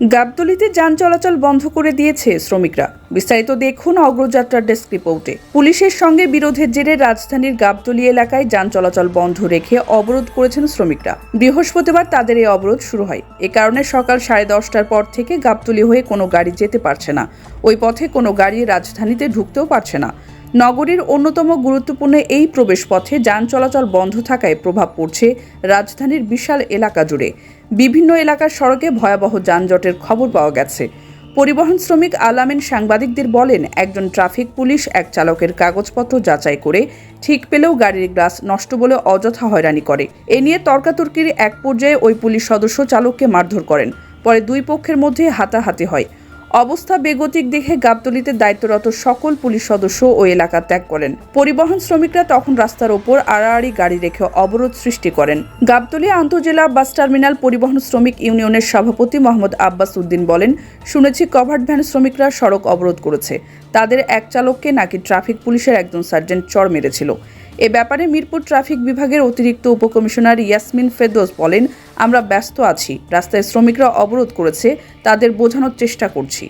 গাবতলিতে যান চলাচল বন্ধ করে দিয়েছে শ্রমিকরা। বিস্তারিত দেখুন অগ্রযাত্রার ডেস্ক রিপোর্টে। পুলিশের সঙ্গে বিরোধের জেরে রাজধানীর গাবতলি এলাকায় যান চলাচল বন্ধ রেখে অবরোধ করেছেন শ্রমিকরা। বৃহস্পতিবার তাদের এই অবরোধ শুরু হয়। এ কারণে সকাল সাড়ে দশটার পর থেকে গাবতলি হয়ে কোনো গাড়ি যেতে পারছে না। ওই পথে কোনো গাড়ি রাজধানীতে ঢুকতেও পারছে না। নগরীর অন্যতম গুরুত্বপূর্ণ এই প্রবেশপথে যান চলাচল বন্ধ থাকায় প্রভাব পড়ছে রাজধানীর বিশাল এলাকা জুড়ে। বিভিন্ন এলাকার সড়কে ভয়াবহ যানজটের খবর পাওয়া গেছে। পরিবহন শ্রমিক আলামিন সাংবাদিকদের বলেন, একজন ট্রাফিক পুলিশ এক চালকের কাগজপত্র যাচাই করে ঠিক পেলেও গাড়ির গ্লাস নষ্ট বলে অযথা হয়রানি করে। এ নিয়ে তর্কাতর্কির এক পর্যায়ে ওই পুলিশ সদস্য চালককে মারধর করেন। পরে দুই পক্ষের মধ্যে হাতাহাতি হয়। অবস্থা বেগতিক দেখে গাবতলিতে দায়িত্বরত সকল পুলিশ সদস্য ও এলাকা ত্যাগ করেন। পরিবহন শ্রমিকরা তখন রাস্তার ওপর আড়াআড়ি গাড়ি রেখে অবরোধ সৃষ্টি করেন। গাবতলী আন্তজেলা বাস টার্মিনাল পরিবহন শ্রমিক ইউনিয়নের সভাপতি মোহাম্মদ আব্বাস উদ্দিন বলেন, শুনেছি কভার্ড ভ্যান শ্রমিকরা সড়ক অবরোধ করেছে। তাদের এক চালককে নাকি ট্রাফিক পুলিশের একজন সার্জেন্ট চড় মেরেছিল। এ ব্যাপারে মিরপুর ট্রাফিক বিভাগের অতিরিক্ত উপকমিশনার ইয়াসমিন ফেরদোস বলেন, আমরা ব্যস্ত আছি। রাস্তায় শ্রমিকরা অবরোধ করেছে, তাদের বোঝানোর চেষ্টা করছি।